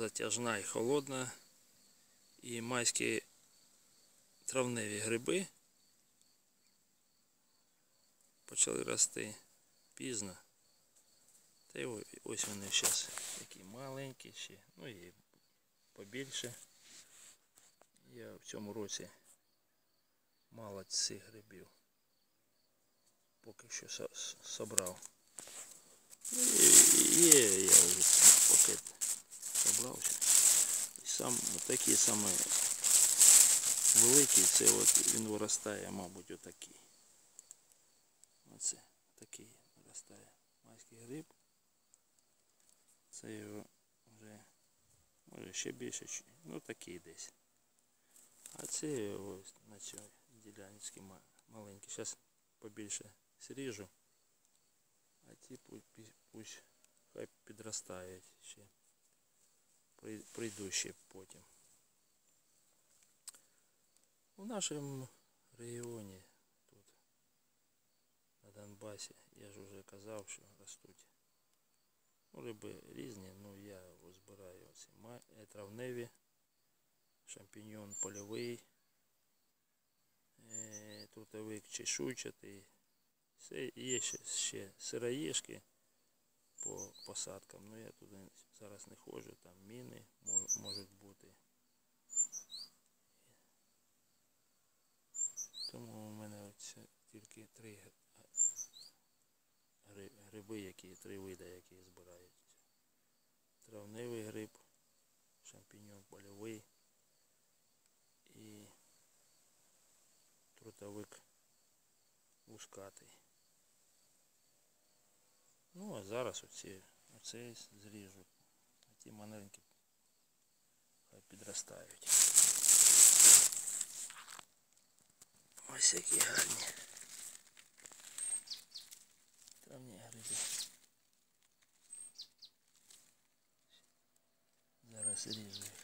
затяжна і холодна. І майські травневі гриби почали рости пізно. Та й ось вони зараз такі маленькі ще, ну і побільше. Я в цьому році мало цих грибів. Поки що со- собрав. Ну, і є, я вже пакет собрався. І сам такий самий великий, це от він виростає, мабуть, отакий. Оце такий виростає майський гриб. Це його вже може ще більше, ну такий десь. А це ось на цій ділянці маленький. Зараз побільше сріжу. А ті пусть, пусть хай підростають ще. При- Прийду ще потім. У нашому регіоні тут на Донбасі, я ж вже казав, що ростуть. Ну, риби різні, ну я збираю оці е, травневі, шампіньон польовий, е, трутовик чешуйчатий. Це є ще, ще сироїшки по посадкам, ну я туди зараз не ходжу, там міни можуть бути. Тому у мене тільки три гриби, які три види, які збирають. Травневий гриб, шампіньон польовий і трутовик лускатий. Ну, а зараз оці, оцей зріжу, а ті маленькі хай підростають. Ось які гарні. Травні гриби. Зараз ріжу їх.